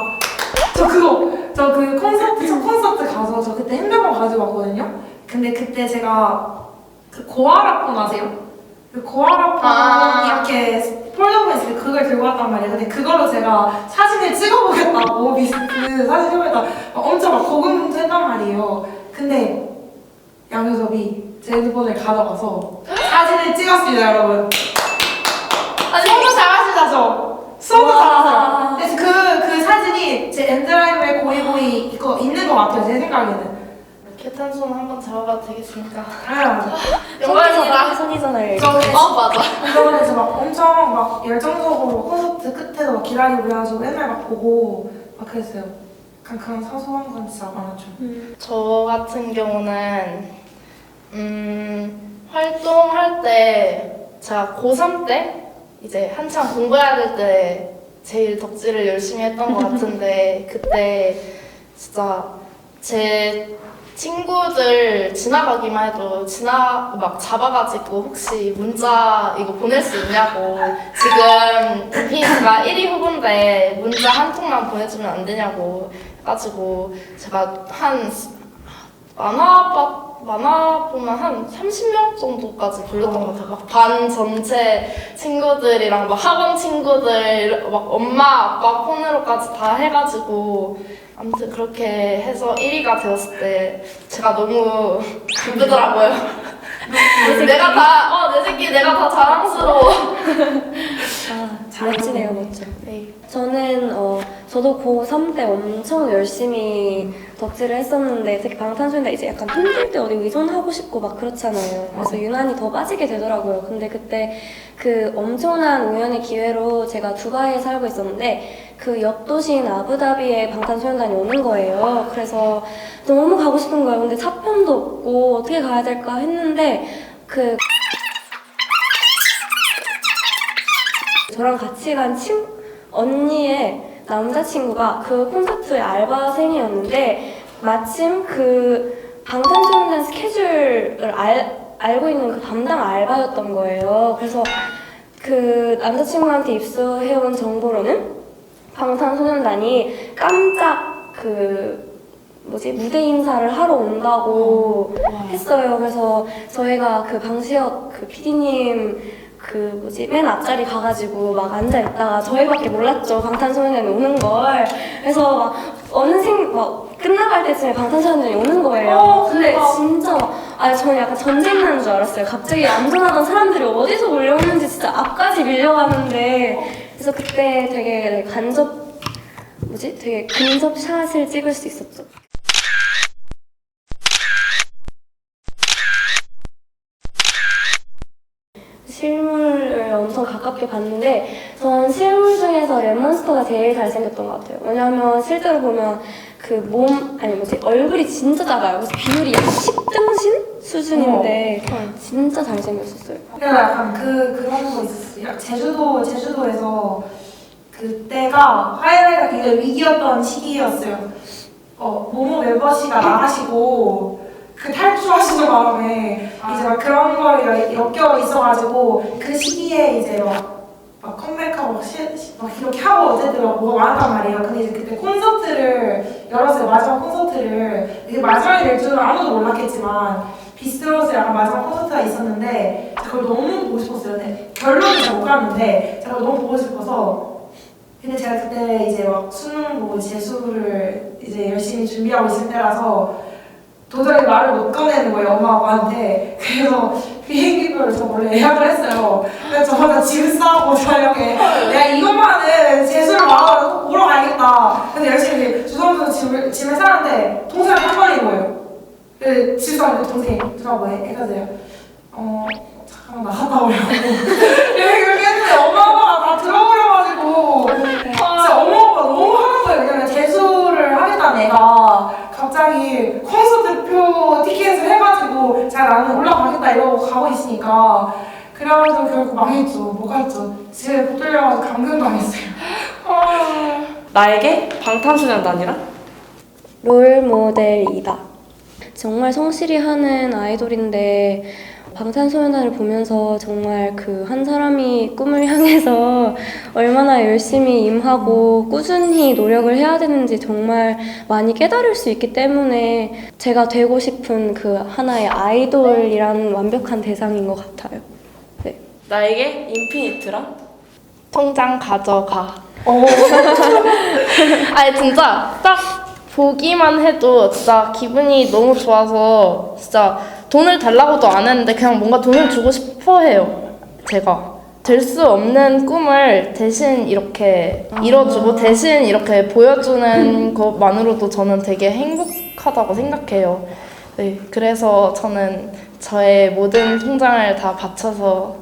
그, 아, 저 그거, 저 그 콘서트, 첫 콘서트 가서 저 그때 핸드폰 가지고 왔거든요? 근데 그때 제가 그 고아라폰 아세요? 그 고아라폰 아. 이렇게 폴더폰 있을 때 그걸 들고 왔단 말이에요. 근데 그걸로 제가 사진을 찍어보겠다고 미스 그 사진 찍어보겠다 엄청 막 고군분투했단 말이에요. 근데 양효섭이 제 핸드폰을 가져가서 사진을 찍었습니다, 여러분. 아니 수업도 잘하시다죠? 와. 잘하세요. 그래서 그, 그 사진이 제 엔드라이브에 고이고이 이거 있는 것 같아요, 제 생각에는. 개탄손 한번 잡아봐도 되겠습니까? 영광이다. 손이잖아요. 저어 맞아. 이번에서 막 엄청 막 열정적으로 콘서트 끝에도 막 기다리고 그래가지고 맨날 막 보고 막 그랬어요. 약간 그런 사소한 건 진짜 많았죠. 저 같은 경우는 음 활동할 때 제가 고3 때 이제 한창 공부해야 될 때 제일 덕질을 열심히 했던 것 같은데 그때 진짜 제 친구들 지나가기만 해도 지나 막 잡아가지고 혹시 문자 이거 보낼 수 있냐고. 지금 DPS가 1위 후보인데 문자 한 통만 보내주면 안 되냐고 해가지고 제가 한 만화 만화 보면 한 30명 정도까지 불렀던 것 같아요. 막반 전체 친구들이랑 막 학원 친구들 막 엄마 아빠 폰으로까지 다 해가지고 아무튼 그렇게 해서 1위가 되었을 때 제가 너무 기쁘더라고요. 내가 다, 어, 내 새끼 내가 다 자랑스러워. 아, 멋지네요, 멋져. 네. 저는 어 저도 고3 때 엄청 열심히 덕질을 했었는데 특히 방탄소년단 이제 약간 힘들 때 어디 의존하고 싶고 막 그렇잖아요. 그래서 유난히 더 빠지게 되더라고요. 근데 그때 그 엄청난 우연의 기회로 제가 두바이에 살고 있었는데 그 옆 도시인 아부다비에 방탄소년단이 오는 거예요. 그래서 너무 가고 싶은 거예요. 근데 차편도 없고 어떻게 가야 될까 했는데 그 저랑 같이 간 친, 언니의 남자친구가 그 콘서트의 알바생이었는데 마침 그 방탄소년단 스케줄을 알, 알고 있는 그 담당 알바였던 거예요. 그래서 그 남자친구한테 입수해온 정보로는 방탄소년단이 깜짝 그 뭐지 무대 인사를 하러 온다고 했어요. 그래서 저희가 그 방시혁 그 PD님 그 뭐지 맨 앞자리 가가지고 막 앉아 있다가 저희밖에 몰랐죠 방탄소년단이 오는 걸. 그래서 막 어느 생막 끝나갈 때쯤에 방탄소년단이 오는 거예요. 어, 근데 대박. 진짜 막, 아니 저는 약간 전쟁 나는 줄 알았어요. 갑자기 안전하던 사람들이 어디서 몰려오는지 진짜 앞까지 밀려가는데 그래서 그때 되게 간접 뭐지 되게 근접 샷을 찍을 수 있었죠. 실물을 엄청 가깝게 봤는데 전 실물 중에서 랩몬스터가 제일 잘생겼던 것 같아요. 왜냐하면 실제로 보면 그 몸 아니 뭐지 얼굴이 진짜 작아요. 그래서 비율이 약 10등신 수준인데 진짜 잘생겼었어요. 그래서 약간 그 그런 거 있었어요. 제주도 제주도에서 그때가 하이라이트가 굉장히 위기였던 시기였어요. 어 모모 멤버씨가 나가시고 그 탈출하시는 바람에 이제 막 그런 거에 엮여 있어가지고 그 시기에 이제 막, 막 컴백하고 막, 시, 시- 막 이렇게 하고 어쨌든 막 뭐가 많았단 말이에요. 근데 이제 그때 콘서트를 열었어요. 마지막 콘서트를 이게 마지막이 될 줄은 아무도 몰랐겠지만 비스트로스 약간 마지막 콘서트가 있었는데 그걸 너무 보고 싶었어요. 근데 결론은 잘못 갔는데 제가 너무 보고 싶어서 근데 제가 그때 이제 막 수능 보고 재수를 이제 열심히 준비하고 있을 때라서 도저히 말을 못 꺼내는 거예요 엄마 아빠한테. 그래서 비행기표를 저 원래 예약을 했어요. 그래서 저마다 짐 싸고 저녁에 내가 이것만은 재수를 말하러 보러 가야겠다. 근데 열심히 주섬주섬 짐을, 짐을 싸는데 동생이 한 번인 거예요. 그 지수한테 동생이 누가 뭐해? 해가지고 어 잠깐만 나갔다 오려고 이렇게 그렇게 했는데 엄마 아빠가 다 들어버려가지고 진짜 엄마 아빠 너무 화난 거예요 왜냐면 재수를 하겠다는 애가 갑자기 콘서트표 티켓을 해가지고 제가 나는 올라가겠다 이러고 가고 있으니까 그래가지고 결국 망했죠 못 갔죠 집에 못 들려가지고 감금당했어요 나에게 방탄소년단이란? 롤 모델이다. 정말 성실히 하는 아이돌인데 방탄소년단을 보면서 정말 그 한 사람이 꿈을 향해서 얼마나 열심히 임하고 꾸준히 노력을 해야 되는지 정말 많이 깨달을 수 있기 때문에 제가 되고 싶은 그 하나의 아이돌이라는 완벽한 대상인 것 같아요. 나에게 인피니트란? 통장 가져가. 어, 아니 진짜 딱 보기만 해도 진짜 기분이 너무 좋아서 진짜 돈을 달라고도 안 했는데 그냥 뭔가 돈을 주고 싶어 해요. 제가 될 수 없는 꿈을 대신 이렇게 이뤄주고 대신 이렇게 보여주는 것만으로도 저는 되게 행복하다고 생각해요. 네, 그래서 저는 저의 모든 통장을 다 바쳐서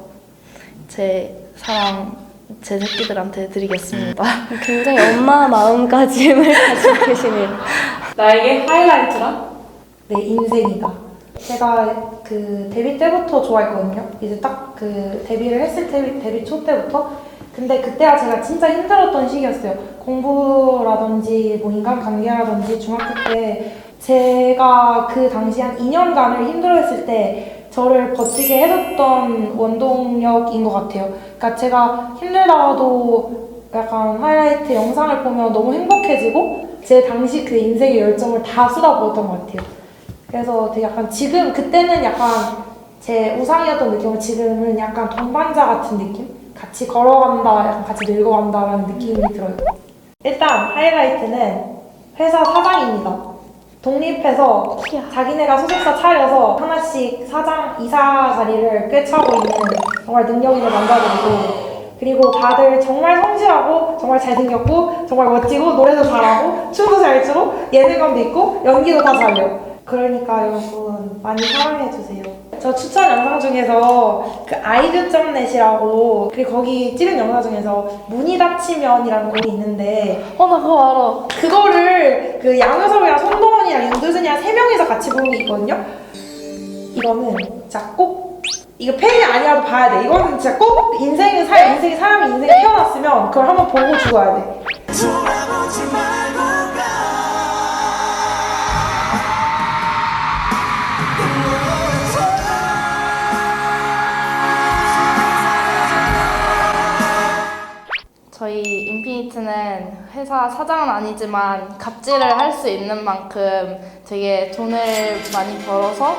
제 사랑 제 새끼들한테 드리겠습니다. 굉장히 엄마 마음가짐을 가지고 계시네요. 나에게 하이라이트란? 내 인생이다. 제가 그 데뷔 때부터 좋아했거든요. 이제 딱 그 데뷔를 했을 때 데뷔 초 때부터. 근데 그때가 제가 진짜 힘들었던 시기였어요. 공부라든지 뭐 인간관계라든지 중학교 때 제가 그 당시 한 2년간을 힘들어했을 때 저를 버티게 해줬던 원동력인 것 같아요. 그러니까 제가 힘들다가도 약간 하이라이트 영상을 보면 너무 행복해지고 제 당시 그 인생의 열정을 다 쏟아부었던 것 같아요. 그래서 되게 약간 지금 그때는 약간 제 우상이었던 느낌은 지금은 약간 동반자 같은 느낌? 같이 걸어간다, 약간 같이 늙어간다라는 느낌이 들어요. 일단 하이라이트는 회사 사장입니다. 독립해서 자기네가 소속사 차려서 하나씩 사장, 이사 자리를 꿰차고 있는 정말 능력 있는 남자들이고 그리고 다들 정말 성실하고 정말 잘생겼고 정말 멋지고 노래도 잘하고 춤도 잘 추고 예능감도 있고 연기도 다 잘해요. 그러니까 여러분 많이 사랑해 주세요. 저 추천 영상 중에서 그 아이뷰.net이라고 그리고 거기 찍은 영상 중에서 문이 닫히면이라는 곡이 있는데 어, 나 그거 알아. 그거를 그 양효섭이랑 손동원이랑 윤두준이랑 세 명이서 같이 부른 게 있거든요. 이거는 진짜 꼭 이거 팬이 아니라도 봐야 돼. 이거는 진짜 꼭 인생을 살 인생이 사람이 인생에 태어났으면 그걸 한번 보고 죽어야 돼. 회사 사장은 아니지만 갑질을 할 수 있는 만큼 되게 돈을 많이 벌어서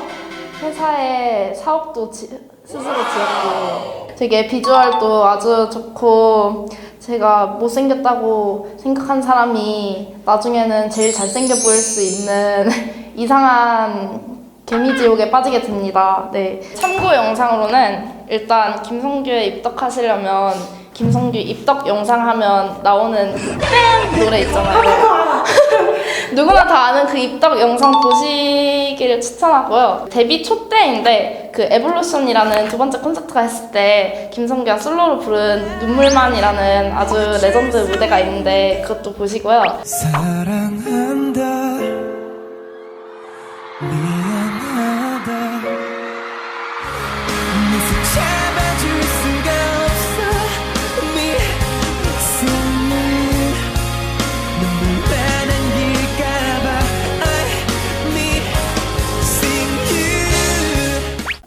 회사에 사업도 지- 스스로 지었고 되게 비주얼도 아주 좋고 제가 못생겼다고 생각한 사람이 나중에는 제일 잘생겨 보일 수 있는 이상한 개미지옥에 빠지게 됩니다. 네. 참고 영상으로는 일단 김성규에 입덕하시려면 김성규 입덕 영상 하면 나오는 땡 노래 있잖아요. 누구나 다 아는 그 입덕 영상 보시기를 추천하고요. 데뷔 초 때인데 그 에볼루션이라는 두 번째 콘서트가 했을 때 김성규가 솔로로 부른 눈물만이라는 아주 레전드 무대가 있는데 그것도 보시고요. 사랑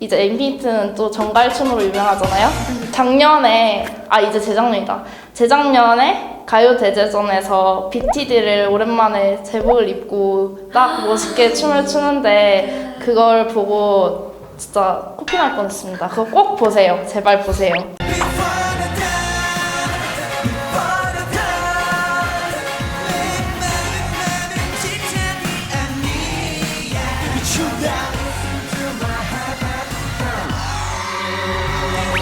이제 인피니트는 또 정갈춤으로 유명하잖아요. 작년에 아 이제 재작년이다. 재작년에 가요 대제전에서 BTD를 오랜만에 제복을 입고 딱 멋있게 춤을 추는데 그걸 보고 진짜 코피 날 뻔했습니다. 그거 꼭 보세요. 제발 보세요.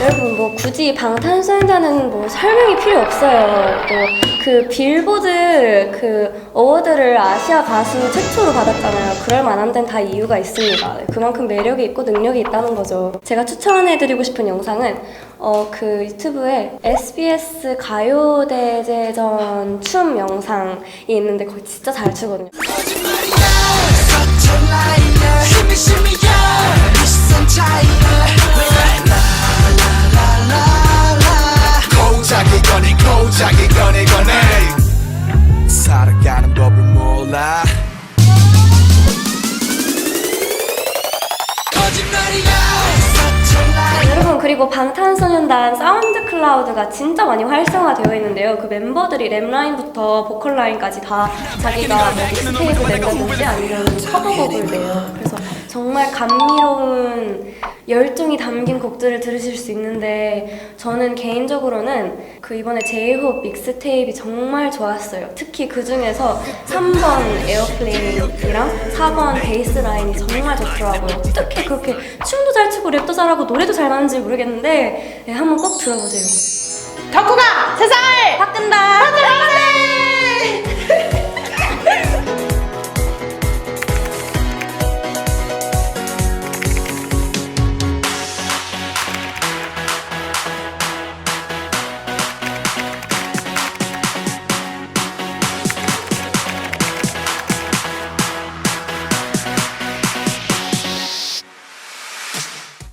여러분 뭐 굳이 방탄소년단은 뭐 설명이 필요 없어요. 뭐그 빌보드 그 어워드를 아시아 가수 최초로 받았잖아요. 그럴 만한 데는 다 이유가 있습니다. 네, 그만큼 매력이 있고 능력이 있다는 거죠. 제가 추천해드리고 싶은 영상은 어 그 유튜브에 SBS 가요대제전 춤 영상이 있는데 거기 진짜 잘 추거든요. 고작이 거니 고작이 거니 거니. 살아가는 법을 몰라. 거짓말이야. 방탄소년단 사운드 클라우드가 진짜 많이 활성화되어 있는데요. 그 멤버들이 랩 라인부터 보컬 라인까지 다 자기가 뭐 믹스테이프 낸다든지 아니면 커버곡을 내요. 그래서 정말 감미로운 열정이 담긴 곡들을 들으실 수 있는데 저는 개인적으로는 그 이번에 제이홉 믹스테이프이 정말 좋았어요. 특히 그 중에서 3번 에어플레인이랑 4번 베이스 라인이 정말 좋더라고요. 어떻게 그렇게 춤도 잘 추고 랩도 잘하고 노래도 잘 맞는지 모르겠는데 네, 한번 꼭 들어보세요. 덕후가 세상을 바꾼다.